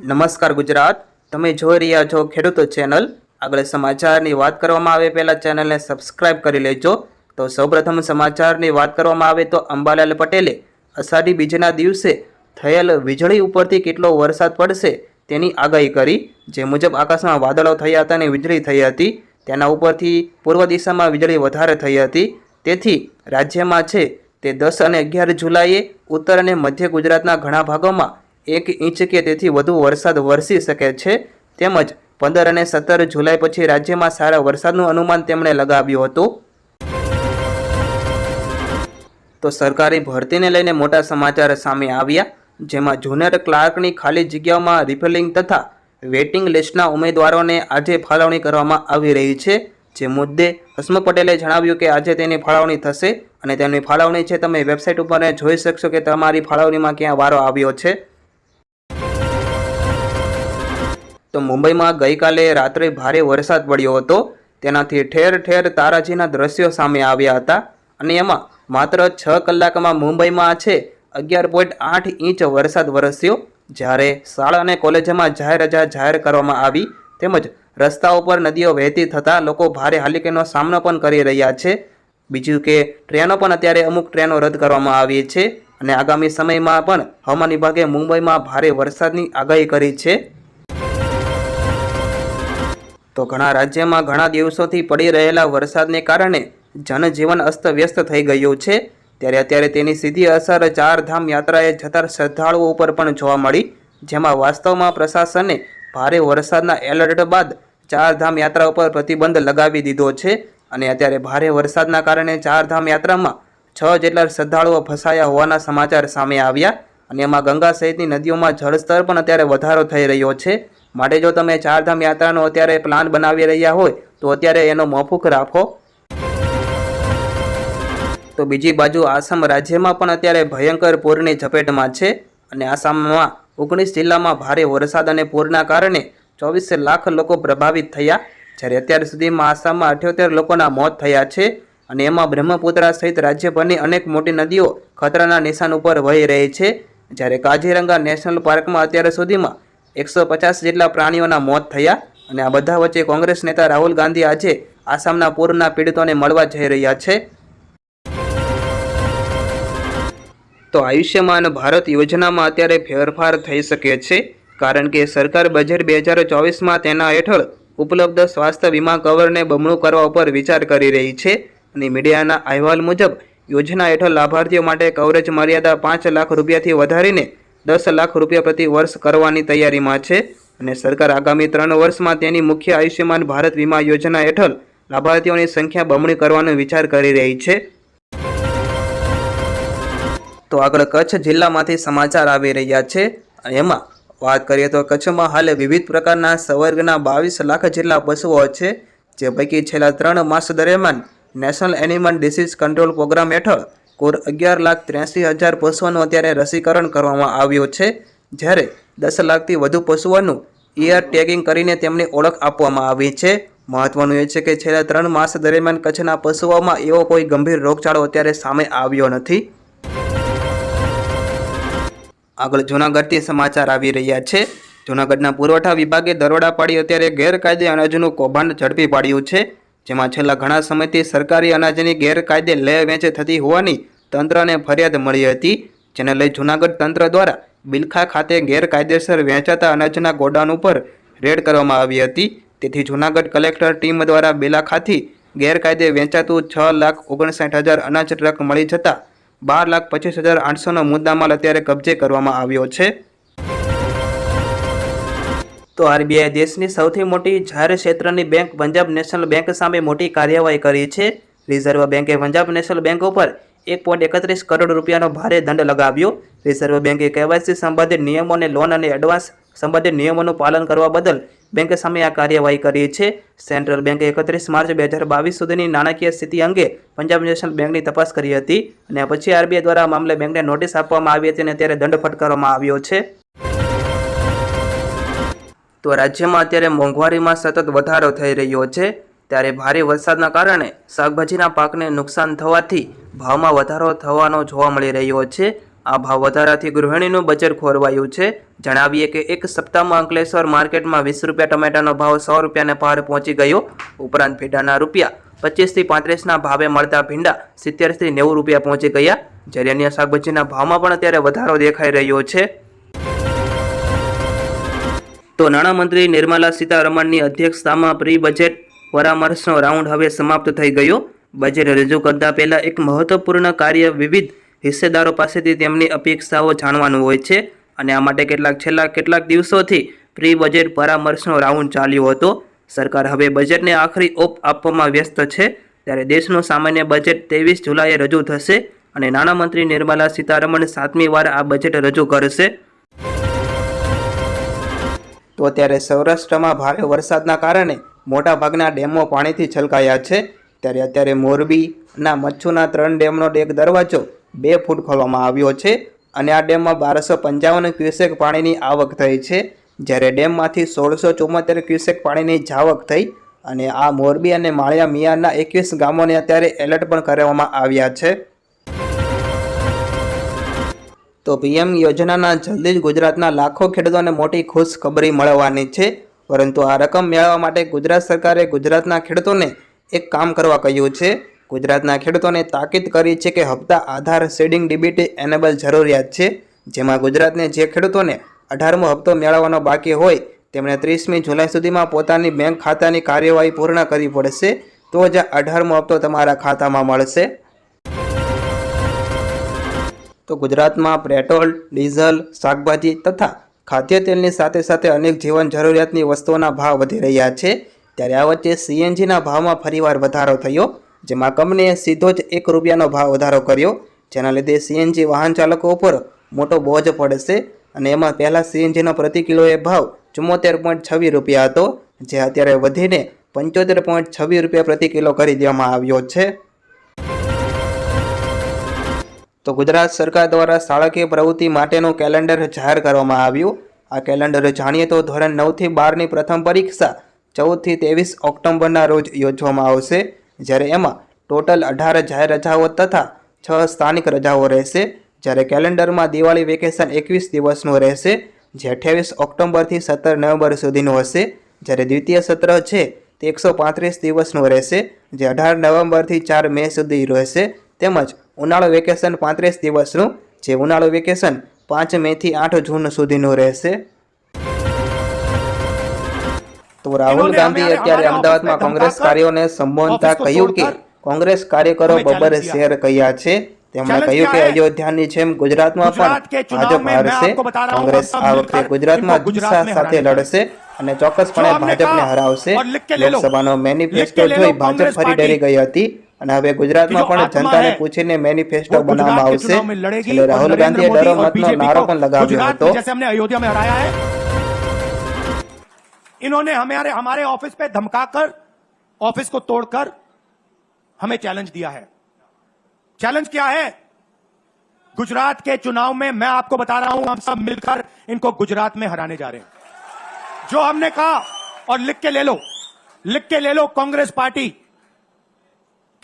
નમસ્કાર ગુજરાત. તમે જોઈ રહ્યા છો ખેડૂતો ચેનલ. આગળ સમાચારની વાત કરવામાં આવે પહેલાં ચેનલને સબસ્ક્રાઇબ કરી લેજો. તો સૌપ્રથમ સમાચારની વાત કરવામાં આવે તો અંબાલાલ પટેલે અષાઢી બીજના દિવસે થયેલ વીજળી ઉપરથી કેટલો વરસાદ પડશે તેની આગાહી કરી. જે મુજબ આકાશમાં વાદળો થયા હતા અને વીજળી થઈ હતી. તેના ઉપરથી પૂર્વ દિશામાં વીજળી વધારે થઈ હતી. તેથી રાજ્યમાં છે તે દસ અને અગિયાર જુલાઈએ ઉત્તર અને મધ્ય ગુજરાતના ઘણા ભાગોમાં એક ઇંચ કે તેથી વધુ વરસાદ વરસી શકે છે, તેમજ પંદર અને સત્તર જુલાઈ પછી રાજ્યમાં સારા વરસાદનું અનુમાન તેમણે લગાવ્યું હતું. તો સરકારી ભરતીને લઈને મોટા સમાચાર સામે આવ્યા, જેમાં જુનિયર ક્લાર્કની ખાલી જગ્યાઓમાં રિફિલિંગ તથા વેટિંગ લિસ્ટના ઉમેદવારોને આજે ફાળવણી કરવામાં આવી રહી છે. જે મુદ્દે હસમુખ પટેલે જણાવ્યું કે આજે તેની ફાળવણી થશે અને તેની ફાળવણી છે, તમે વેબસાઇટ ઉપર જોઈ શકશો કે તમારી ફાળવણીમાં ક્યાં વારો આવ્યો છે. તો મુંબઈમાં ગઈકાલે રાત્રે ભારે વરસાદ પડ્યો હતો. તેનાથી ઠેર ઠેર તારાજીના દ્રશ્યો સામે આવ્યા હતા અને એમાં માત્ર છ કલાકમાં મુંબઈમાં છે અગિયાર પોઈન્ટ આઠ ઇંચ વરસાદ વરસ્યો. જ્યારે શાળા અને કોલેજોમાં જાહેર રજા જાહેર કરવામાં આવી તેમજ રસ્તા ઉપર નદીઓ વહેતી થતાં લોકો ભારે હાલિકીનો સામનો પણ કરી રહ્યા છે. બીજું કે ટ્રેનો પણ અત્યારે અમુક ટ્રેનો રદ કરવામાં આવી છે અને આગામી સમયમાં પણ હવામાન વિભાગે મુંબઈમાં ભારે વરસાદની આગાહી કરી છે. તો ઘણા રાજ્યમાં ઘણા દિવસોથી પડી રહેલા વરસાદને કારણે જનજીવન અસ્તવ્યસ્ત થઈ ગયું છે. ત્યારે અત્યારે તેની સીધી અસર ચારધામ યાત્રાએ જતા શ્રદ્ધાળુઓ ઉપર પણ જોવા મળી, જેમાં વાસ્તવમાં પ્રશાસને ભારે વરસાદના એલર્ટ બાદ ચારધામ યાત્રા ઉપર પ્રતિબંધ લગાવી દીધો છે. અને અત્યારે ભારે વરસાદના કારણે ચારધામ યાત્રામાં છ જેટલા શ્રદ્ધાળુઓ ફસાયા હોવાના સમાચાર સામે આવ્યા. અને એમાં ગંગા સહિતની નદીઓમાં જળસ્તર પણ અત્યારે વધારો થઈ રહ્યો છે. માટે જો તમે ચારધામ યાત્રાનો અત્યારે પ્લાન બનાવી રહ્યા હોય, તો અત્યારે એનો મોફુક રાખો. તો બીજી બાજુ આસામ રાજ્યમાં પણ અત્યારે ભયંકર પૂરની ઝપેટમાં છે અને આસામમાં ઓગણીસ જિલ્લામાં ભારે વરસાદ અને પૂરના કારણે ચોવીસ લાખ લોકો પ્રભાવિત થયા. જ્યારે અત્યાર સુધીમાં આસામમાં અઠ્યોતેર લોકોના મોત થયા છે અને એમાં બ્રહ્મપુત્રા સહિત રાજ્યભરની અનેક મોટી નદીઓ ખતરાના નિશાન ઉપર વહી રહી છે. જ્યારે કાજીરંગા નેશનલ પાર્કમાં અત્યાર સુધીમાં એકસો પચાસ જેટલા પ્રાણીઓના મોત થયા અને આ બધા વચ્ચે કોંગ્રેસ નેતા રાહુલ ગાંધી આજે આસામના પૂરના પીડિતોને મળવા જઈ રહ્યા છે. તો આયુષ્યમાન ભારત યોજનામાં અત્યારે ફેરફાર થઈ શકે છે, કારણ કે સરકાર બજેટ બે હજાર ચોવીસમાં તેના હેઠળ ઉપલબ્ધ સ્વાસ્થ્ય વીમા કવરને બમણું કરવા ઉપર વિચાર કરી રહી છે અને મીડિયાના અહેવાલ મુજબ યોજના હેઠળ લાભાર્થીઓ માટે કવરેજ મર્યાદા પાંચ લાખ રૂપિયાથી વધારીને દસ લાખ રૂપિયા પ્રતિ વર્ષ કરવાની તૈયારીમાં છે અને સરકાર આગામી ત્રણ વર્ષમાં તેની મુખ્ય આયુષ્યમાન ભારત વીમા યોજના હેઠળ લાભાર્થીઓની સંખ્યા બમણી કરવાનો વિચાર કરી રહી છે. તો આગળ કચ્છ જિલ્લામાંથી સમાચાર આવી રહ્યા છે. એમાં વાત કરીએ તો કચ્છમાં હાલ વિવિધ પ્રકારના સંવર્ગના બાવીસ લાખ જેટલા પશુઓ છે, જે પૈકી છેલ્લા ત્રણ માસ દરમિયાન national animal disease control programme હેઠળ કુલ અગિયાર લાખ ત્ર્યાસી હજાર પશુઓનું અત્યારે રસીકરણ કરવામાં આવ્યું છે. જ્યારે દસ લાખથી વધુ પશુઓનું ઇયર ટેગિંગ કરીને તેમની ઓળખ આપવામાં આવી છે. મહત્વનું એ છે કે છેલ્લા ત્રણ માસ દરમિયાન કચ્છના પશુઓમાં એવો કોઈ ગંભીર રોગચાળો અત્યારે સામે આવ્યો નથી. આગળ જૂનાગઢથી સમાચાર આવી રહ્યા છે. જૂનાગઢના પુરવઠા વિભાગે દરોડા પાડી અત્યારે ગેરકાયદે અનાજનું કૌભાંડ ઝડપી પાડ્યું છે. જેમાં છેલ્લા ઘણા સમયથી સરકારી અનાજની ગેરકાયદે લે વેચે થતી હોવાની તંત્રને ફરિયાદ મળી હતી, જેને લઈ જૂનાગઢ તંત્ર દ્વારા બિલખા ખાતે ગેરકાયદેસર વેચાતા અનાજના ગોડાઉન ઉપર રેડ કરવામાં આવી હતી. તેથી જૂનાગઢ કલેક્ટર ટીમ દ્વારા બિલાખાથી ગેરકાયદે વેચાતું છ લાખ ઓગણસાઠ હજાર અનાજ ટ્રક મળી જતાં બાર લાખ પચીસ હજાર આઠસોનો મુદ્દામાલ અત્યારે કબજે કરવામાં આવ્યો છે. તો આરબીઆઈ દેશની સૌથી મોટી જાહેર ક્ષેત્રની બેંક પંજાબ નેશનલ બેંક સામે મોટી કાર્યવાહી કરી છે. રિઝર્વ બેંકે પંજાબ નેશનલ બેંક ઉપર એક પોઈન્ટ એકત્રીસ કરોડ રૂપિયાનો ભારે દંડ લગાવ્યો. રિઝર્વ બેંકે કેવાયસી સંબંધિત નિયમો અને લોન અને એડવાન્સ સંબંધિત નિયમોનું પાલન કરવા બદલ બેંક સામે આ કાર્યવાહી કરી છે. સેન્ટ્રલ બેંકે એકત્રીસ માર્ચ બે હજાર બાવીસ સુધીની નાણાકીય સ્થિતિ અંગે પંજાબ નેશનલ બેંકની તપાસ કરી હતી અને પછી આરબીઆઈ દ્વારા મામલે બેંકને નોટિસ આપવામાં આવી હતી અને ત્યારે દંડ ફટકારવામાં આવ્યો છે. તો રાજ્યમાં અત્યારે મોંઘવારીમાં સતત વધારો થઈ રહ્યો છે. ત્યારે ભારે વરસાદના કારણે શાકભાજીના પાકને નુકસાન થવાથી ભાવમાં વધારો થવાનો જોવા મળી રહ્યો છે. આ ભાવ વધારાથી ગૃહિણીનું બજેટ ખોરવાયું છે. જણાવીએ કે એક સપ્તાહમાં અંકલેશ્વર માર્કેટમાં વીસ રૂપિયા ટમેટાનો ભાવ સો રૂપિયાને પાર પહોંચી ગયો. ઉપરાંત ભીંડાના રૂપિયા પચીસથી પાંત્રીસના ભાવે મળતા ભીંડા સિત્તેરથી નેવું રૂપિયા પહોંચી ગયા. જ્યારે અન્ય શાકભાજીના ભાવમાં પણ અત્યારે વધારો દેખાઈ રહ્યો છે. તો નાણામંત્રી નિર્મલા સીતારમણની અધ્યક્ષતામાં પ્રી બજેટ પરામર્શનો રાઉન્ડ હવે સમાપ્ત થઈ ગયો. બજેટ રજૂ કરતા પહેલાં એક મહત્વપૂર્ણ કાર્ય વિવિધ હિસ્સેદારો પાસેથી તેમની અપેક્ષાઓ જાણવાનું હોય છે અને આ માટે કેટલાક છેલ્લા કેટલાક દિવસોથી પ્રી બજેટ પરામર્શનો રાઉન્ડ ચાલ્યો હતો. સરકાર હવે બજેટને આખરી ઓપ આપવામાં વ્યસ્ત છે. ત્યારે દેશનું સામાન્ય બજેટ ત્રેવીસ જુલાઈએ રજૂ થશે અને નાણામંત્રી નિર્મલા સીતારમણ સાતમી વાર આ બજેટ રજૂ કરશે. તો ત્યારે સૌરાષ્ટ્રમાં ભારે વરસાદના કારણે મોટાભાગના ડેમો પાણીથી છલકાયા છે. ત્યારે અત્યારે મોરબીના મચ્છુના ત્રણ ડેમનો એક દરવાજો બે ફૂટ ખોલવામાં આવ્યો છે અને આ ડેમમાં બારસો પંચાવન ક્યુસેક પાણીની આવક થઈ છે. જ્યારે ડેમમાંથી સોળસો ચુમ્મોતેર ક્યુસેક પાણીની જાવક થઈ અને આ મોરબી અને માળિયા મિયાના એકવીસ ગામોને અત્યારે એલર્ટ પણ કરવામાં આવ્યા છે. તો પીએમ યોજનાના જલ્દી જ ગુજરાતના લાખો ખેડૂતોને મોટી ખુશખબરી મળવાની છે. પરંતુ આ રકમ મેળવવા માટે ગુજરાત સરકારે ગુજરાતના ખેડૂતોને એક કામ કરવા કહ્યું છે. ગુજરાતના ખેડૂતોને તાકીદ કરી છે કે હપ્તા આધાર શેડિંગ ડીબીટી એનેબલ જરૂરિયાત છે. જેમાં ગુજરાતને જે ખેડૂતોને અઢારમો હપ્તો મેળવવાનો બાકી હોય, તેમણે ત્રીસમી જુલાઈ સુધીમાં પોતાની બેંક ખાતાની કાર્યવાહી પૂર્ણ કરવી પડશે. તો જ અઢારમો હપ્તો તમારા ખાતામાં મળશે. તો ગુજરાતમાં પેટ્રોલ, ડીઝલ, શાકભાજી તથા ખાદ્ય તેલની સાથે સાથે અનેક જીવન જરૂરિયાતની વસ્તુઓના ભાવ વધી રહ્યા છે. ત્યારે આ વચ્ચે સીએનજીના ભાવમાં ફરીવાર વધારો થયો, જેમાં કંપનીએ સીધો જ એક રૂપિયાનો ભાવ વધારો કર્યો, જેના લીધે સીએનજી વાહન ચાલકો ઉપર મોટો બોજ પડશે અને એમાં પહેલાં સીએનજીનો પ્રતિ કિલોએ ભાવ ચુમ્મોતેર પોઈન્ટ છવ્વીસ રૂપિયા હતો, જે અત્યારે વધીને પંચોતેર પોઈન્ટ છવ્વીસ રૂપિયા પ્રતિ કિલો કરી દેવામાં આવ્યો છે. તો ગુજરાત સરકાર દ્વારા શાળાકીય પ્રવૃત્તિ માટેનું કેલેન્ડર જાહેર કરવામાં આવ્યું. આ કેલેન્ડર જાણીએ તો ધોરણ નવથી બારની પ્રથમ પરીક્ષા ચૌદથી ત્રેવીસ ઓક્ટોબરના રોજ યોજવામાં આવશે, જ્યારે એમાં ટોટલ અઢાર જાહેર રજાઓ તથા છ સ્થાનિક રજાઓ રહેશે, જ્યારે કેલેન્ડરમાં દિવાળી વેકેશન એકવીસ દિવસનું રહેશે, જે અઠ્યાવીસ ઓક્ટોબરથી સત્તર નવેમ્બર સુધીનું હશે, જ્યારે દ્વિતીય સત્ર છે તે એકસો પાંત્રીસ દિવસનું રહેશે, જે અઢાર નવેમ્બરથી ચાર મે સુધી રહેશે, તેમજ ઉનાળુ વેકેશન પાંત્રીસ દિવસનું જે ઉનાળો વેકેશન પાંચ મેથી આઠ જૂન સુધીનું રહેશે. તો રાહુલ ગાંધી અત્યારે અમદાવાદમાં કોંગ્રેસ કાર્યોને સંબોધતા કહ્યું કે કોંગ્રેસ કાર્યકરો બબર શેર કહ્યા છે. તેમણે કહ્યું કે અયોધ્યાની જેમ ગુજરાતમાં પણ ભાજપ હારશે. કોંગ્રેસ આ વખતે ગુજરાતમાં જુસ્સા સાથે લડશે અને ચોક્કસપણે ભાજપને હરાવશે. લોકસભાનો મેનિફેસ્ટો જોઈ ભાજપ ફરી ડરી ગઈ હતી. અને હવે ગુજરાતમાં પણ જનતાને પૂછીને મેનિફેસ્ટો બનાવવામાં આવશે એટલે રાહુલ ગાંધીએ ડરો મતનો નારો પણ લગાવ્યો હતો जैसे हमने अयोध्या में हराया है इन्होंने हमारे हमारे ऑफिस पे धमकाकर ऑफिस को तोड़कर हमें चैलेंज दिया है चैलेंज क्या है गुजरात के चुनाव में मैं आपको बता रहा हूं हम सब मिलकर इनको गुजरात में हराने जा रहे हैं जो हमने कहा और लिख के ले लो लिख के ले लो कांग्रेस पार्टी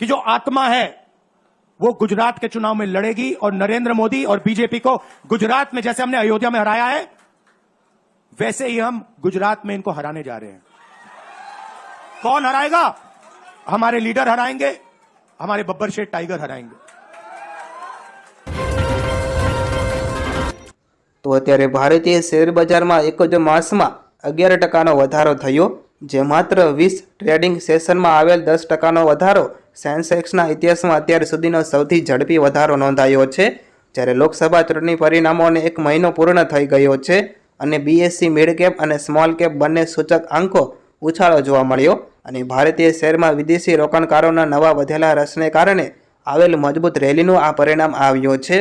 कि जो आत्मा है वो गुजरात के चुनाव में लड़ेगी और नरेंद्र मोदी और बीजेपी को गुजरात में जैसे हमने अयोध्या में हराया है वैसे ही हम गुजरात में इनको हराने जा रहे हैं कौन हराएगा हमारे लीडर हराएंगे हमारे बब्बर शेठ टाइगर हराएंगे તો અત્યારે ભારતીય શેર બજારમાં એક જ માસમાં અગિયાર ટકાનો વધારો થયો જે માત્ર વીસ ટ્રેડિંગ સેશનમાં આવેલ દસ ટકાનો વધારો સેન્સેક્સના ઇતિહાસમાં અત્યાર સુધીનો સૌથી ઝડપી વધારો નોંધાયો છે, જ્યારે લોકસભા ચૂંટણી પરિણામોને એક મહિનો પૂર્ણ થઈ ગયો છે અને બીએસસી મિડ કેપ અને સ્મોલ કેપ બંને સૂચક આંકો ઉછાળો જોવા મળ્યો અને ભારતીય શેરમાં વિદેશી રોકાણકારોના નવા વધેલા રસને કારણે આવેલ મજબૂત રેલીનું આ પરિણામ આવ્યું છે.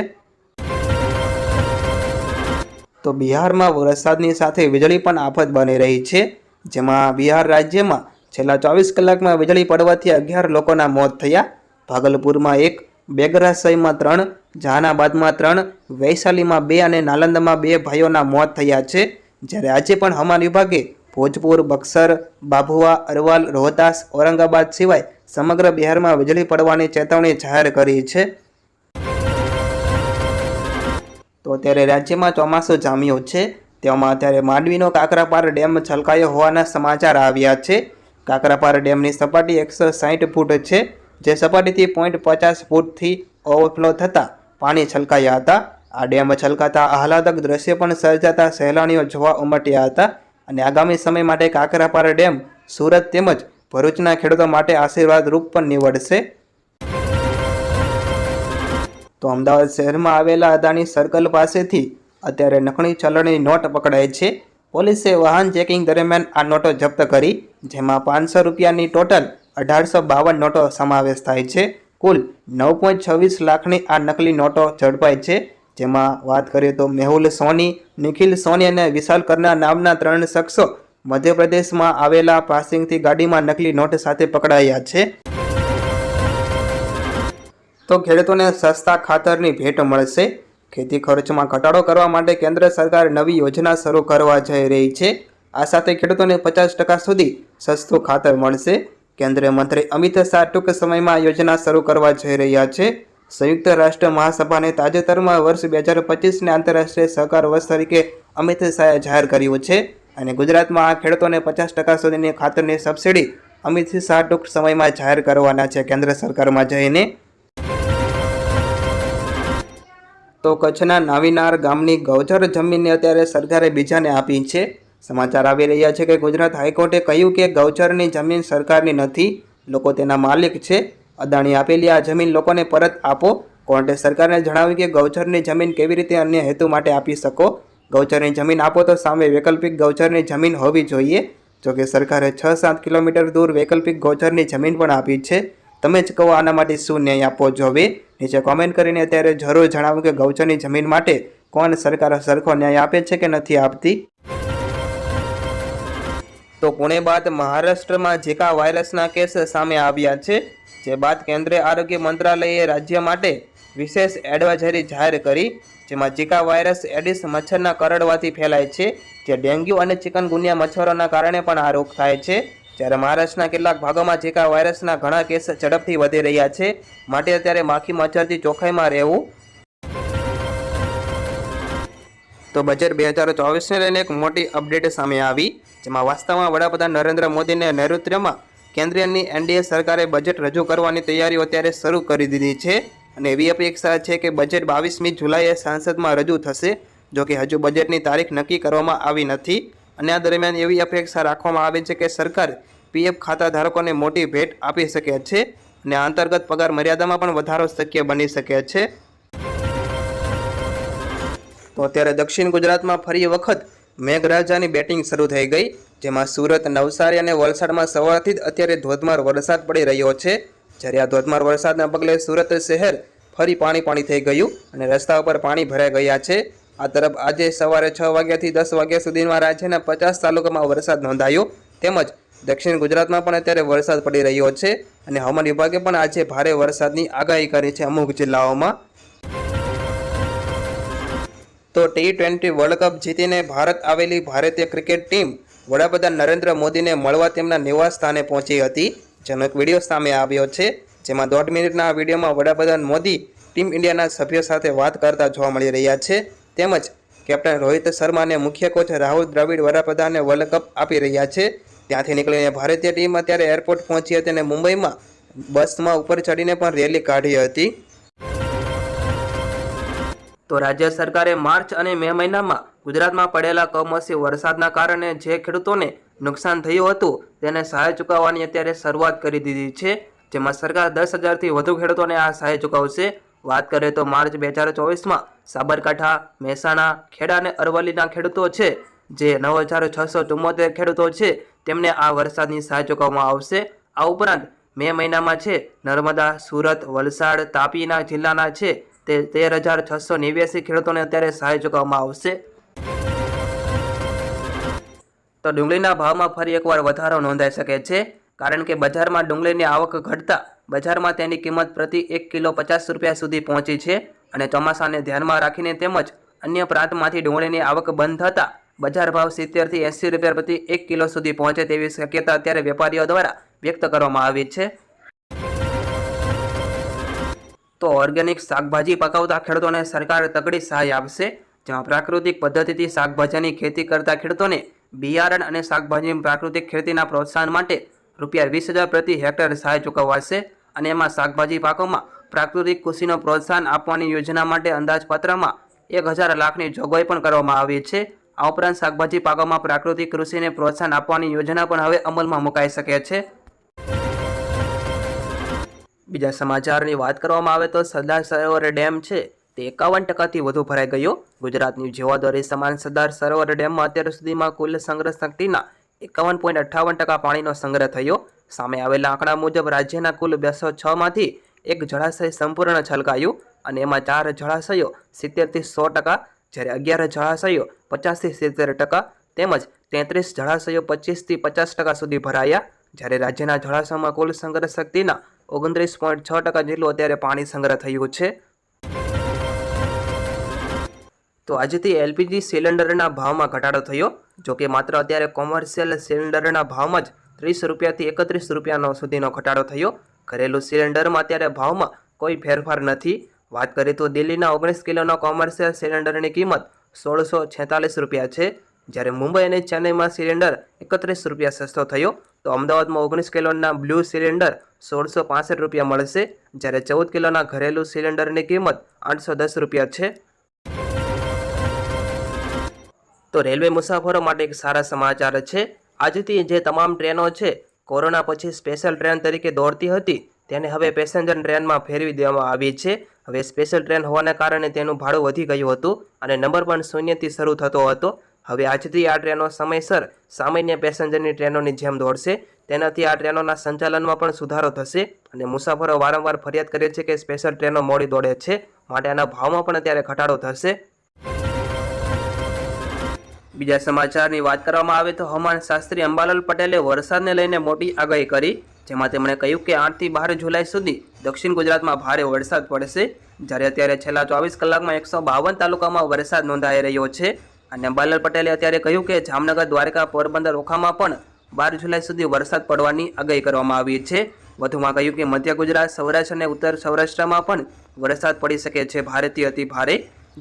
તો બિહારમાં વરસાદની સાથે વીજળી પણ આફત બની રહી છે, જેમાં બિહાર રાજ્યમાં છેલ્લા ચોવીસ કલાકમાં વીજળી પડવાથી અગિયાર લોકોના મોત થયા. ભાગલપુરમાં એક બેગરાસઈમાં ત્રણ, જહાનાબાદમાં ત્રણ, વૈશાલીમાં બે અને નાલંદામાં બે ભાઈઓના મોત થયા છે. જ્યારે આજે પણ હવામાન વિભાગે ભોજપુર, બક્સર બાભુઆ અરવાલ, રોહતાસ, ઔરંગાબાદ સિવાય સમગ્ર બિહારમાં વીજળી પડવાની ચેતવણી જાહેર કરી છે. તો અત્યારે રાજ્યમાં ચોમાસું જામ્યું છે. તેમાં અત્યારે માંડવીનો કાકરાપાર ડેમ છલકાયો હોવાના સમાચાર આવ્યા છે. કાકરાપાર ડેમની સપાટી એકસો સાહીઠ ફૂટ છે, જે સપાટીથી પોઈન્ટ પચાસ ફૂટથી ઓવરફ્લો થતાં પાણી છલકાયા હતા. આ ડેમ છલકાતા આહલાદક દ્રશ્ય પણ સર્જાતા સહેલાણીઓ જોવા ઉમટ્યા હતા અને આગામી સમય માટે કાકરાપાર ડેમ સુરત તેમજ ભરૂચના ખેડૂતો માટે આશીર્વાદરૂપ પણ નીવડશે. તો અમદાવાદ શહેરમાં આવેલા અદાણી સર્કલ પાસેથી અત્યારે નકલી ચલણની નોટ પકડાય છે. પોલીસે વાહન ચેકિંગ દરમિયાન આ નોટો જપ્ત કરી, જેમાં પાંચસો રૂપિયાની ટોટલ અઢારસો બાવન નોટો સમાવેશ થાય છે. કુલ નવ પોઈન્ટ છવ્વીસ લાખની આ નકલી નોટો ઝડપાઈ છે, જેમાં વાત કરીએ તો મેહુલ સોની, નિખિલ સોની અને વિશાલ કરના નામના ત્રણ શખ્સો મધ્યપ્રદેશમાં આવેલા પાસિંગથી ગાડીમાં નકલી નોટ સાથે પકડાયા છે. તો ખેડૂતોને સસ્તા ખાતરની ભેટ મળશે. ખેતી ખર્ચમાં ઘટાડો કરવા માટે કેન્દ્ર સરકાર નવી યોજના શરૂ કરવા જઈ રહી છે. આ સાથે ખેડૂતોને પચાસ ટકા સુધી સસ્તું ખાતર મળશે. કેન્દ્રીય મંત્રી અમિત શાહ ટૂંક સમયમાં યોજના શરૂ કરવા જઈ રહ્યા છે. સંયુક્ત રાષ્ટ્ર મહાસભાને તાજેતરમાં વર્ષ બે હજાર પચીસને આંતરરાષ્ટ્રીય સહકાર વર્ષ તરીકે અમિત શાહે જાહેર કર્યું છે અને ગુજરાતમાં આ ખેડૂતોને પચાસ ટકા સુધીની ખાતરની સબસિડી અમિત શાહ ટૂંક સમયમાં જાહેર કરવાના છે. કેન્દ્ર સરકારમાં જઈને તો કચ્છના નાવીનાર ગામની ગૌચર જમીનને અત્યારે સરકારે બીજાને આપી છે. સમાચાર આવી રહ્યા છે કે ગુજરાત હાઈકોર્ટે કહ્યું કે ગૌચરની જમીન સરકારની નથી, લોકો તેના માલિક છે. અદાણી આપેલી આ જમીન લોકોને પરત આપો. કોર્ટે સરકારને જણાવ્યું કે ગૌચરની જમીન કેવી રીતે અન્ય હેતુ માટે આપી શકો? ગૌચરની જમીન આપો તો સામે વૈકલ્પિક ગૌચરની જમીન હોવી જોઈએ. જોકે સરકારે છ સાત કિલોમીટર દૂર વૈકલ્પિક ગૌચરની જમીન પણ આપી છે. તમે જ કહો આના માટે શું ન્યાય આપવો જોવે? નીચે કોમેન્ટ કરીને અત્યારે જરૂર જણાવો કે ગૌચરની જમીન માટે કોણ સરકાર સરખો ન્યાય આપે છે કે નથી આપતી? તો પુણે બાદ મહારાષ્ટ્રમાં ઝીકા વાયરસના કેસ સામે આવ્યા છે, જે બાદ કેન્દ્રીય આરોગ્ય મંત્રાલયે રાજ્ય માટે વિશેષ એડવાઇઝરી જાહેર કરી, જેમાં ઝીકા વાયરસ, એડિસ, મચ્છરના કરડવાથી ફેલાય છે, જે ડેન્ગ્યુ અને ચિકનગુનિયા મચ્છરોના કારણે પણ આ રોગ થાય છે. જ્યારે મહારાષ્ટ્રના કેટલાક ભાગોમાં ઝીકા વાયરસના ઘણા કેસ ઝડપથી વધી રહ્યા છે, માટે અત્યારે માખી મચ્છરથી ચોખ્ખાઈમાં રહેવું. તો બજેટ બે હજાર ચોવીસને લઈને એક મોટી અપડેટ સામે આવી, જેમાં વાસ્તવમાં વડાપ્રધાન નરેન્દ્ર મોદીને નેતૃત્વમાં કેન્દ્રીયની એનડીએ સરકારે બજેટ રજૂ કરવાની તૈયારીઓ અત્યારે શરૂ કરી દીધી છે. અને એવી અપેક્ષા છે કે બજેટ બાવીસમી જુલાઈએ સાંસદમાં રજૂ થશે જોકે હજુ બજેટની તારીખ નક્કી કરવામાં આવી નથી. અને આ દરમિયાન એવી અપેક્ષા રાખવામાં આવે છે કે સરકાર પીએફ ખાતા ધારકોને મોટી ભેટ આપી શકે છે અને અંતર્ગત પગાર મર્યાદામાં પણ વધારો શક્ય બની શકે છે. તો અત્યારે દક્ષિણ ગુજરાતમાં ફરી વખત મેઘરાજાની બેટિંગ શરૂ થઈ ગઈ, જેમાં સુરત, નવસારી અને વલસાડમાં સવારથી જ અત્યારે ધોધમાર વરસાદ પડી રહ્યો છે. જ્યારે આ ધોધમાર વરસાદના પગલે સુરત શહેર ફરી પાણી પાણી થઈ ગયું અને રસ્તા ઉપર પાણી ભરાઈ ગયા છે. આ તરફ આજે સવારે છ વાગ્યાથી દસ વાગ્યા સુધીમાં રાજ્યના પચાસ તાલુકામાં વરસાદ નોંધાયો. તેમજ દક્ષિણ ગુજરાતમાં પણ અત્યારે વરસાદ પડી રહ્યો છે અને હવામાન વિભાગે પણ આજે ભારે વરસાદની આગાહી કરી છે અમુક જિલ્લાઓમાં. તો ટી ટ્વેન્ટી વર્લ્ડ કપ જીતીને ભારત આવેલી ભારતીય ક્રિકેટ ટીમ વડાપ્રધાન નરેન્દ્ર મોદીને મળવા તેમના નિવાસ સ્થાને પહોંચી હતી. જનક વીડિયો સામે આવ્યો છે, જેમાં દોઢ મિનિટના વિડીયોમાં વડાપ્રધાન મોદી ટીમ ઇન્ડિયાના સભ્યો સાથે વાત કરતા જોવા મળી રહ્યા છે. તેમજ કેપ્ટન રોહિત શર્માને મુખ્ય કોચ રાહુલ દ્રવિડ વડાપ્રધાનને વર્લ્ડ કપ આપી રહ્યા છે. ત્યાંથી નીકળીને ભારતીય ટીમ અત્યારે એરપોર્ટ પહોંચી હતી અને મુંબઈમાં બસમાં ઉપર ચડીને પણ રેલી કાઢી હતી. તો રાજ્ય સરકારે માર્ચ અને મે મહિનામાં ગુજરાતમાં પડેલા કમોસમી વરસાદના કારણે જે ખેડૂતોને નુકસાન થયું હતું તેને સહાય ચૂકવવાની અત્યારે શરૂઆત કરી દીધી છે. જેમાં સરકાર દસ હજારથી વધુ ખેડૂતોને આ સહાય ચૂકવશે. વાત કરીએ તો માર્ચ બે હજાર ચોવીસમાં સાબરકાંઠા, મહેસાણા, ખેડા અને અરવલ્લીના ખેડૂતો છે. જે નવ હજાર છસો ચુમ્મોતેર ખેડૂતો છે, તેમને આ વરસાદની સહાય ચૂકવવામાં આવશે. આ ઉપરાંત મે મહિનામાં છે, નર્મદા, સુરત, વલસાડ, તાપીના જિલ્લાના છે, તે તેર હજાર છસો નેવ્યાસી ખેડૂતોને અત્યારે સહાય ચૂકવવામાં આવશે. તો ડુંગળીના ભાવમાં ફરી એકવાર વધારો નોંધાઈ શકે છે, કારણ કે બજારમાં ડુંગળીની આવક ઘટતા બજારમાં તેની કિંમત પ્રતિ એક કિલો પચાસ રૂપિયા સુધી પહોંચી છે. અને ચોમાસાને ધ્યાનમાં રાખીને તેમજ અન્ય પ્રાંતમાંથી ડુંગળીની આવક બંધ થતાં બજાર ભાવ સિત્તેરથી એંસી રૂપિયા પ્રતિ એક કિલો સુધી પહોંચે તેવી શક્યતા અત્યારે વેપારીઓ દ્વારા વ્યક્ત કરવામાં આવી છે. તો ઓર્ગેનિક શાકભાજી પકાવતા ખેડૂતોને સરકાર તગડી સહાય આપશે, જેમાં પ્રાકૃતિક પદ્ધતિથી શાકભાજીની ખેતી કરતા ખેડૂતોને બિયારણ અને શાકભાજી પ્રાકૃતિક ખેતીના પ્રોત્સાહન માટે રૂપિયા વીસ હજાર પ્રતિ હેક્ટર સહાય ચૂકવાશે અને એમાં શાકભાજી પાકોમાં પ્રાકૃતિક કૃષિનો પ્રોત્સાહન આપવાની યોજના માટે અંદાજપત્રમાં એક હજાર લાખની જોગવાઈ પણ કરવામાં આવી છે. આ ઉપરાંત શાકભાજી પાકોમાં પ્રાકૃતિક કૃષિને પ્રોત્સાહન આપવાની યોજના પણ હવે અમલમાં મુકાઈ શકે છે. બીજા સમાચારની વાત કરવામાં આવે તો સરદાર સરોવર ડેમ છે તે એકાવન ટકાથી વધુ ભરાઈ ગયો. ગુજરાતની જીવાદોરી સમાન સરદાર સરોવર ડેમમાં અત્યાર સુધીમાં કુલ સંગ્રહ શક્તિના એકાવન પોઈન્ટ અઠ્ઠાવન ટકા પાણીનો સંગ્રહ થયો. સામે આવેલા આંકડા મુજબ રાજ્યના કુલ બેસો છમાંથી એક જળાશય સંપૂર્ણ છલકાયું અને એમાં ચાર જળાશયો સિત્તેરથી સો ટકા, જ્યારે અગિયાર જળાશયો પચાસથી સિત્તેર ટકા તેમજ તેત્રીસ જળાશયો પચીસથી પચાસ ટકા સુધી ભરાયા. જ્યારે રાજ્યના જળાશયોમાં કુલ સંગ્રહ શક્તિના ઓગણત્રીસ પોઈન્ટ છ ટકા જેટલું અત્યારે પાણી સંગ્રહ થયું છે. તો આજથી એલપીજી સિલિન્ડરના ભાવમાં ઘટાડો થયો. જો કે માત્ર અત્યારે કોમર્શિયલ સિલિન્ડરના ભાવમાં જ ત્રીસ રૂપિયાથી એકત્રીસ રૂપિયાનો સુધીનો ઘટાડો થયો. ઘરેલું સિલિન્ડરમાં અત્યારે ભાવમાં કોઈ ફેરફાર નથી. વાત કરીએ તો દિલ્હીના ઓગણીસ કિલોનો કોમર્શિયલ સિલિન્ડરની કિંમત સોળસો છેતાલીસ રૂપિયા છે. જ્યારે મુંબઈ અને ચેન્નઈમાં સિલિન્ડર એકત્રીસ રૂપિયા સસ્તો થયો, તો અમદાવાદમાં ઓગણીસ કિલોના બ્લુ સિલિન્ડર સોળસો પાસઠ રૂપિયા મળશે. જ્યારે ચૌદ કિલોના ઘરેલું સિલિન્ડરની કિંમત આઠસો દસ રૂપિયા છે. તો રેલવે મુસાફરો માટે એક સારા સમાચાર છે. આજથી જે તમામ ટ્રેનો છે કોરોના પછી સ્પેશિયલ ટ્રેન તરીકે દોડતી હતી. તેને હવે પેસેન્જર ટ્રેનમાં ફેરવી દેવામાં આવી છે. હવે સ્પેશિયલ ટ્રેન હોવાને કારણે તેનું ભાડું વધી ગયું હતું અને નંબર પણ શૂન્યથી શરૂ થતો હતો. હવે આજથી આ ટ્રેનો સમયસર સામાન્ય પેસેન્જરની ટ્રેનોની જેમ દોડશે. તેનાથી આ ટ્રેનોના સંચાલનમાં પણ સુધારો થશે અને મુસાફરો વારંવાર ફરિયાદ કરે છે કે સ્પેશિયલ ટ્રેનો મોડી દોડે છે. માટે આના ભાવમાં પણ અત્યારે ઘટાડો થશે. બીજા સમાચારની વાત કરવામાં આવે તો હવામાન શાસ્ત્રી અંબાલાલ પટેલે વરસાદને લઈને મોટી આગાહી કરી, જેમાં તેમણે કહ્યું કે આઠથી બાર જુલાઈ સુધી દક્ષિણ ગુજરાતમાં ભારે વરસાદ પડશે. જ્યારે અત્યારે છેલ્લા ચોવીસ કલાકમાં એકસો બાવન તાલુકામાં વરસાદ નોંધાઈ રહ્યો છે. અને અંબાલાલ પટેલે અત્યારે કહ્યું કે જામનગર, દ્વારકા, પોરબંદર ઓખામાં પણ બાર જુલાઈ સુધી વરસાદ પડવાની આગાહી કરવામાં આવી છે. વધુમાં કહ્યું કે મધ્ય ગુજરાત, સૌરાષ્ટ્ર અને ઉત્તર સૌરાષ્ટ્રમાં પણ વરસાદ પડી શકે છે. ભારેથી અતિ ભારે.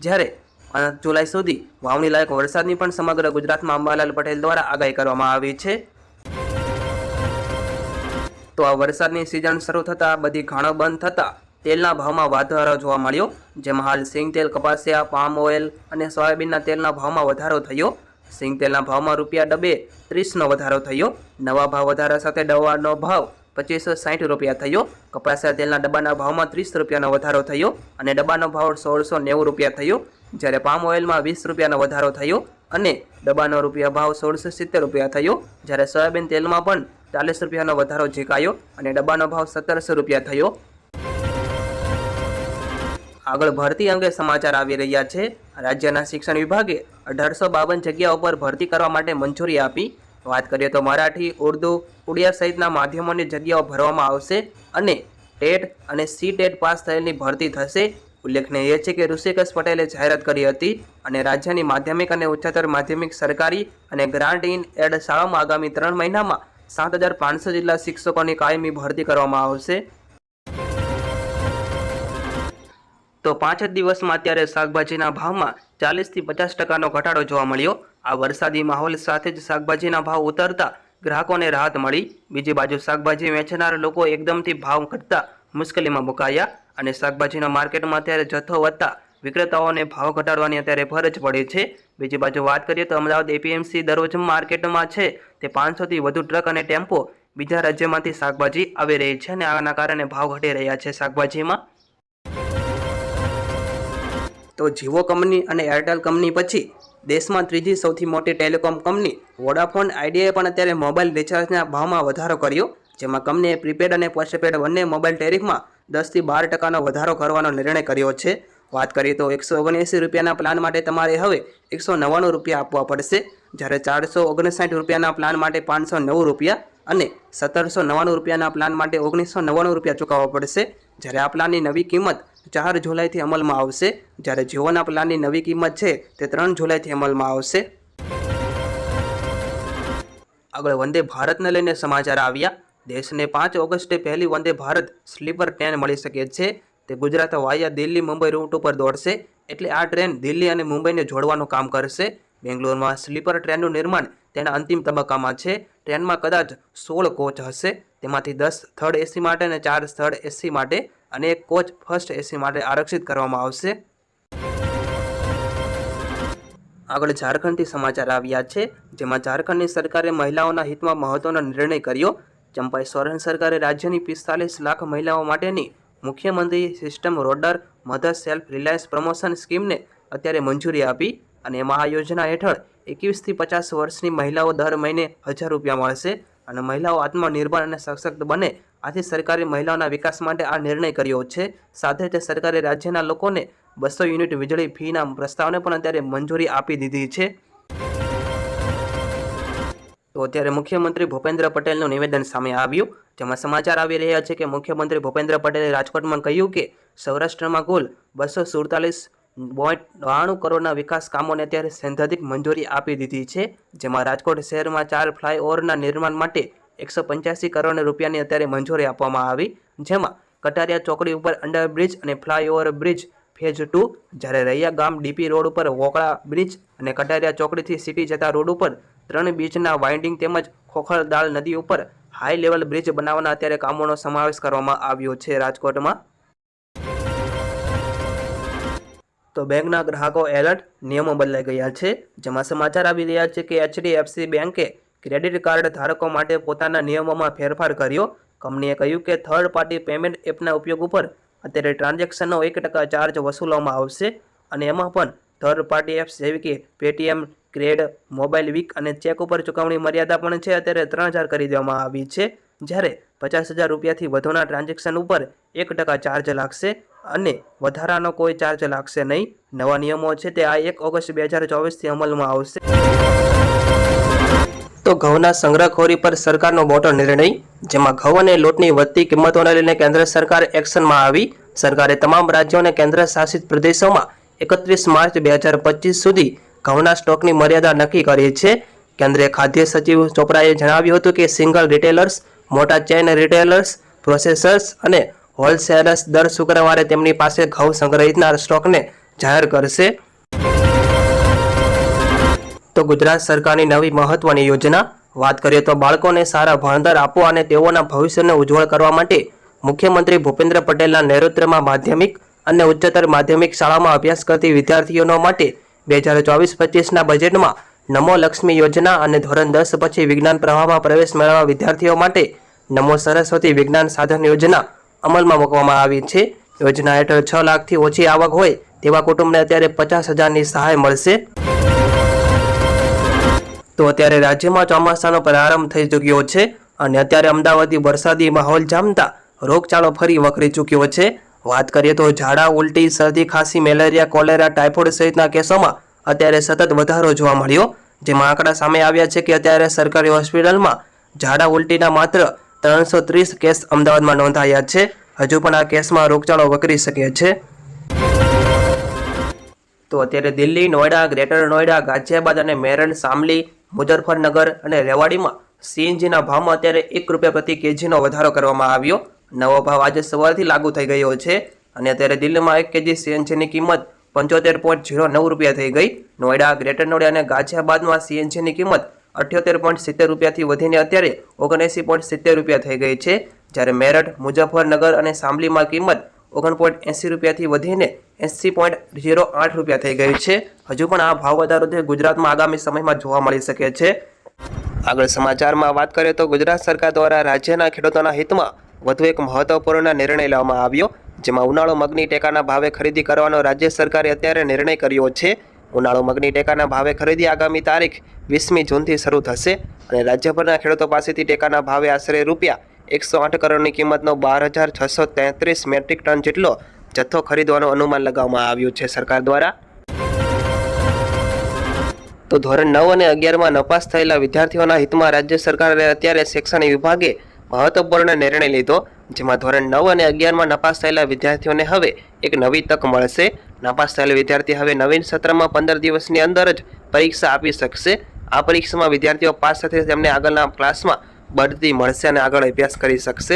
જ્યારે પાંચ જુલાઈ સુધી વાવણી લાયક વરસાદની પણ સમગ્ર ગુજરાતમાં અંબાલાલ પટેલ દ્વારા આગાહી કરવામાં આવી છે. તો આ વરસાદની સિઝન શરૂ થતાં બધી ખાણો બંધ થતાં તેલના ભાવમાં વધારો જોવા મળ્યો, જેમાં હાલ સિંગ તેલ કપાસિયા પામ ઓઇલ અને સોયાબીનના તેલના ભાવમાં વધારો થયો. સિંગ તેલના ભાવમાં રૂપિયા ડબે ત્રીસનો વધારો થયો. નવા ભાવ વધારા સાથે દવાનો ભાવ પચીસો સાઠ રૂપિયા થયો. કપાસિયા તેલના ડબ્બાના ભાવમાં ત્રીસ રૂપિયાનો વધારો થયો અને ડબ્બાનો ભાવ સોળસો નેવું રૂપિયા થયો. જ્યારે પામ ઓઇલમાં વીસ રૂપિયાનો વધારો થયો અને ડબ્બાનો રૂપિયા ભાવ સોળસો સિત્તેર રૂપિયા થયો, જ્યારે સોયાબીન તેલમાં પણ ચાલીસ રૂપિયાનો વધારો ઝીકાયો અને ડબ્બાનો ભાવ સત્તરસો રૂપિયા થયો. આગળ ભરતી અંગે સમાચાર આવી રહ્યા છે. રાજ્યના શિક્ષણ વિભાગે અઢારસો બાવન જગ્યાઓ પર ભરતી કરવા માટે મંજૂરી આપી. વાત કરીએ તો મરાઠી, ઉર્દુ, ઉડિયા સહિતના માધ્યમોની જગ્યાઓ ભરવામાં આવશે અને ટેટ અને સી ટેટ પાસ થયેલની ભરતી થશે. ઉલ્લેખનીય છે કે ઋષિકેશ પટેલે જાહેરાત કરી હતી અને રાજ્યની માધ્યમિક અને ઉચ્ચતર માધ્યમિક સરકારી અને ગ્રાન્ટ ઇન એડ શાળામાં આગામી ત્રણ મહિનામાં સાત હજાર પાંચસો જેટલા શિક્ષકોની કાયમી ભરતી કરવામાં આવશે. તો પાંચ જ દિવસમાં અત્યારે શાકભાજીના ભાવમાં ચાલીસથી પચાસ ટકાનો ઘટાડો જોવા મળ્યો. આ વરસાદી માહોલ સાથે જ શાકભાજીના ભાવ ઉતરતા ગ્રાહકોને રાહત મળી. બીજી બાજુ શાકભાજી વેચનાર લોકો એકદમથી ભાવ ઘટતા મુશ્કેલીમાં મુકાયા. અને શાકભાજીના માર્કેટમાં અત્યારે જથ્થો વધતા વિક્રેતાઓને ભાવ ઘટાડવાની અત્યારે ફરજ પડે છે. બીજી બાજુ વાત કરીએ તો અમદાવાદ એપીએમસી દરરોજ માર્કેટમાં છે તે પાંચસોથી વધુ ટ્રક અને ટેમ્પો બીજા રાજ્યમાંથી શાકભાજી આવી રહી છે અને આના કારણે ભાવ ઘટી રહ્યા છે શાકભાજીમાં. તો જીઓ કંપની અને એરટેલ કંપની પછી દેશમાં ત્રીજી સૌથી મોટી ટેલિકોમ કંપની વોડાફોન આઈડિયાએ પણ અત્યારે મોબાઈલ રિચાર્જના ભાવમાં વધારો કર્યો, જેમાં કંપનીએ પ્રીપેડ અને પોસ્ટપેડ બંને મોબાઈલ ટેરિફમાં દસથી બાર ટકાનો વધારો કરવાનો નિર્ણય કર્યો છે. વાત કરીએ તો એકસો ઓગણએંસી રૂપિયાના પ્લાન માટે તમારે હવે એકસો નવ્વાણું રૂપિયા આપવા પડશે. જ્યારે ચારસો ઓગણસાઠ રૂપિયાના પ્લાન માટે પાંચસો નવ રૂપિયા અને સત્તરસો નવ્વાણું રૂપિયાના પ્લાન માટે ઓગણીસો નવ્વાણું રૂપિયા ચૂકવવા પડશે. જ્યારે આ પ્લાનની નવી કિંમત ચાર જુલાઈથી અમલમાં આવશે. જ્યારે જીઓના પ્લાનની નવી કિંમત છે તે ત્રણ જુલાઈથી અમલમાં આવશે. આગળ વંદે ભારતને લઈને સમાચાર આવ્યા. દેશને પાંચ ઓગસ્ટે પહેલી વંદે ભારત સ્લીપર ટ્રેન મળી શકે છે. તે ગુજરાત વાયા દિલ્હી મુંબઈ રૂટ ઉપર દોડશે. એટલે આ ટ્રેન દિલ્હી અને મુંબઈને જોડવાનું કામ કરશે. બેંગ્લોરમાં સ્લીપર ટ્રેનનું નિર્માણ તેના અંતિમ તબક્કામાં છે. ટ્રેનમાં કદાચ સોળ કોચ હશે. તેમાંથી દસ થર્ડ એસી માટે અને ચાર થર્ડ એસી માટે અને એક કોચ ફર્સ્ટ એસી માટે આરક્ષિત કરવામાં આવશે. આગળ ઝારખંડથી સમાચાર આવ્યા છે. જેમાં ઝારખંડની સરકારે મહિલાઓના હિતમાં મહત્વનો નિર્ણય કર્યો. ચંપાઈ સોરેન સરકારે રાજ્યની પિસ્તાલીસ લાખ મહિલાઓ માટેની મુખ્યમંત્રી સિસ્ટમ રોડર મધર સેલ્ફ રિલાયન્સ પ્રમોશન સ્કીમને અત્યારે મંજૂરી આપી અને એમાં આ યોજના હેઠળ એકવીસથી પચાસ વર્ષની મહિલાઓ દર મહિને હજાર રૂપિયા મળશે અને મહિલાઓ આત્મનિર્ભર અને સશક્ત બને. આથી સરકારે મહિલાઓના વિકાસ માટે આ નિર્ણય કર્યો છે. સાથે તે સરકારે રાજ્યના લોકોને બસો યુનિટ વીજળી ફીના પ્રસ્તાવને પણ અત્યારે મંજૂરી આપી દીધી છે. તો અત્યારે મુખ્યમંત્રી ભૂપેન્દ્ર પટેલનું નિવેદન સામે આવ્યું. જેમાં સમાચાર આવી રહ્યા છે કે મુખ્યમંત્રી ભૂપેન્દ્ર પટેલે રાજકોટમાં કહ્યું કે સૌરાષ્ટ્રમાં કુલ બસો સુડતાલીસ પોઈન્ટ બાણું કરોડના વિકાસ કામોને અત્યારે સૈદ્ધાંતિક મંજૂરી આપી દીધી છે, જેમાં રાજકોટ શહેરમાં ચાર ફ્લાયઓવરના નિર્માણ માટે એકસો પંચ્યાસી કરોડ રૂપિયાની અત્યારે મંજૂરી આપવામાં આવી, જેમાં કટારિયા ચોકડી ઉપર અંડરબ્રિજ અને ફ્લાયઓવર બ્રિજ ફેઝ ટુ, જ્યારે રૈયા ગામ ડીપી રોડ ઉપર વોકળા બ્રિજ અને કટારિયા ચોકડીથી સિટી જતા રોડ ઉપર ત્રણ બીચના વાઇન્ડિંગ તેમજ ખોખરદાળ નદી ઉપર હાઈ લેવલ બ્રિજ બનાવવાના અત્યારે કામોનો સમાવેશ કરવામાં આવ્યો છે રાજકોટમાં. તો બેંકના ગ્રાહકો એલર્ટ, નિયમો બદલાઈ ગયા છે. જેમાં સમાચાર આવી રહ્યા છે કે એચડીએફસી બેંકે ક્રેડિટ કાર્ડ ધારકો માટે પોતાના નિયમોમાં ફેરફાર કર્યો. કંપનીએ કહ્યું કે થર્ડ પાર્ટી પેમેન્ટ એપના ઉપયોગ ઉપર અત્યારે ટ્રાન્ઝેક્શનનો એક ટકા ચાર્જ વસૂલવામાં આવશે અને એમાં પણ થર્ડ પાર્ટી એપ્સ જેવી કે પેટીએમ ક્રેડ મોબાઈલ વીક અને ચેક ઉપર ચૂકવણી મર્યાદા પણ છે. અત્યારે ત્રણ હજાર કરી દેવામાં આવી છે. જ્યારે પચાસ હજાર રૂપિયાથી વધુના ટ્રાન્ઝેક્શન ઉપર એક ટકા ચાર્જ લાગશે અને વધારાનો કોઈ ચાર્જ લાગશે નહીં. નવા નિયમો છે તે આ એક ઓગસ્ટ બે હજાર ચોવીસથી અમલમાં આવશે. તો ઘઉંના સંગ્રહખોરી પર સરકારનો મોટો નિર્ણય, જેમાં ઘઉં અને લોટની વધતી કિંમતોને લઈને કેન્દ્ર સરકાર એક્શનમાં આવી. સરકારે તમામ રાજ્યો અને કેન્દ્ર શાસિત પ્રદેશોમાં એકત્રીસ માર્ચ બે હજાર પચીસ સુધી ઘઉંના સ્ટોકની મર્યાદા નક્કી કરી છે. કેન્દ્રીય ખાદ્ય સચિવ ચોપડાએ જણાવ્યું હતું કે સિંગલ રિટેલર્સ, મોટા ચેઇન રિટેલર્સ, પ્રોસેસર્સ અને હોલસેલર્સ દર શુક્રવારે તેમની પાસે ઘઉં સંગ્રહિતના સ્ટોકને જાહેર કરશે. તો ગુજરાત સરકારની નવી મહત્વની યોજના. વાત કરીએ તો બાળકોને સારા ભણતર આપવા અને તેઓના ભવિષ્યને ઉજ્જવળ કરવા માટે મુખ્યમંત્રી ભૂપેન્દ્ર પટેલના નેતૃત્વમાં માધ્યમિક અને ઉચ્ચતર માધ્યમિક શાળામાં અભ્યાસ કરતી વિદ્યાર્થીઓનો માટે બે હજાર ચોવીસ પચીસના બજેટમાં નમો લક્ષ્મી યોજના અને ધોરણ દસ પછી વિજ્ઞાન પ્રવાહમાં પ્રવેશ મેળવવા વિદ્યાર્થીઓ માટે નમો સરસ્વતી વિજ્ઞાન સાધન યોજના અમલમાં મૂકવામાં આવી છે. યોજના હેઠળ છ લાખથી ઓછી આવક હોય તેવા કુટુંબને અત્યારે પચાસ હજારની સહાય મળશે. તો અત્યારે રાજ્યમાં ચોમાસાનો પ્રારંભ થઈ ચૂક્યો છે અને અત્યારે અમદાવાદથી વરસાદી માહોલ જામતા રોગચાળો ફરી વકરી ચૂક્યો છે. વાત કરીએ તો ઝાડા, ઉલટી, શરદી, ખાંસી, મેલેરિયા, કોલેરા, ટાઇફોઇડ સહિતના કેસોમાં અત્યારે સતત વધારો જોવા મળ્યો. જેમાં આંકડા સામે આવ્યા છે કે અત્યારે સરકારી હોસ્પિટલમાં ઝાડા, ઉલટીના માત્ર ત્રણસો ત્રીસ કેસ અમદાવાદમાં નોંધાયા છે. હજુ પણ આ કેસમાં રોગચાળો વકરી શકે છે. તો અત્યારે દિલ્હી નોઈડા ગ્રેટર નોઈડા ગાઝિયાબાદ અને મેરણ સામલી, મુઝફ્ફરનગર અને રેવાડીમાં સીએનજીના ભાવમાં અત્યારે એક રૂપિયા પ્રતિ કેજીનો વધારો કરવામાં આવ્યો. નવો ભાવ આજે સવારથી લાગુ થઈ ગયો છે અને અત્યારે દિલ્હીમાં એક કેજી સીએનજીની કિંમત પંચોતેર પોઈન્ટ ઝીરો નવ રૂપિયા થઈ ગઈ. નોઈડા ગ્રેટર નોઈડા અને ગાઝિયાબાદમાં સીએનજીની કિંમત અઠ્યોતેર પોઈન્ટ સિત્તેર રૂપિયાથી વધીને અત્યારે ઓગણએંસી પોઈન્ટ સિત્તેર રૂપિયા થઈ ગઈ છે. જ્યારે મેરઠ, મુઝફ્ફરનગર અને સાંભલીમાં કિંમત ઓગણ પોઈન્ટ એંસી રૂપિયાથી વધીને એંસી પોઈન્ટ ઝીરો આઠ રૂપિયા થઈ ગઈ છે. હજુ પણ આ ભાવ વધારો તે ગુજરાતમાં આગામી સમયમાં જોવા મળી શકે છે. આગળ સમાચારમાં વાત કરીએ તો ગુજરાત સરકાર દ્વારા રાજ્યના ખેડૂતોના હિતમાં વધુ એક મહત્વપૂર્ણ નિર્ણય લેવામાં આવ્યો, જેમાં ઉનાળો મગની ટેકાના ભાવે ખરીદી કરવાનો રાજ્ય સરકારે અત્યારે નિર્ણય કર્યો છે. ઉનાળો મગની ટેકાના ભાવે ખરીદી આગામી તારીખ વીસમી જૂનથી શરૂ થશે અને રાજ્યભરના ખેડૂતો પાસેથી ટેકાના ભાવે આશરે રૂપિયા એકસો આઠ કરોડની કિંમતનો બાર હજાર છસો તેત્રીસ મેટ્રિક ટન જેટલો જથ્થો ખરીદવાનું અનુમાન લગાવવામાં આવ્યું છે સરકાર દ્વારા. તો ધોરણ નવ અને અગિયારમાં નપાસ થયેલા વિદ્યાર્થીઓના હિતમાં રાજ્ય સરકારે અત્યારે શૈક્ષણિક વિભાગે મહત્વપૂર્ણ નિર્ણય લીધો, જેમાં ધોરણ નવ અને અગિયારમાં નપાસ થયેલા વિદ્યાર્થીઓને હવે એક નવી તક મળશે. નપાસ થયેલ વિદ્યાર્થી હવે નવીન સત્રમાં પંદર દિવસની અંદર જ પરીક્ષા આપી શકશે. આ પરીક્ષામાં વિદ્યાર્થીઓ પાસ થશે તેમને આગળના ક્લાસમાં બઢતી મળશે અને આગળ અભ્યાસ કરી શકશે.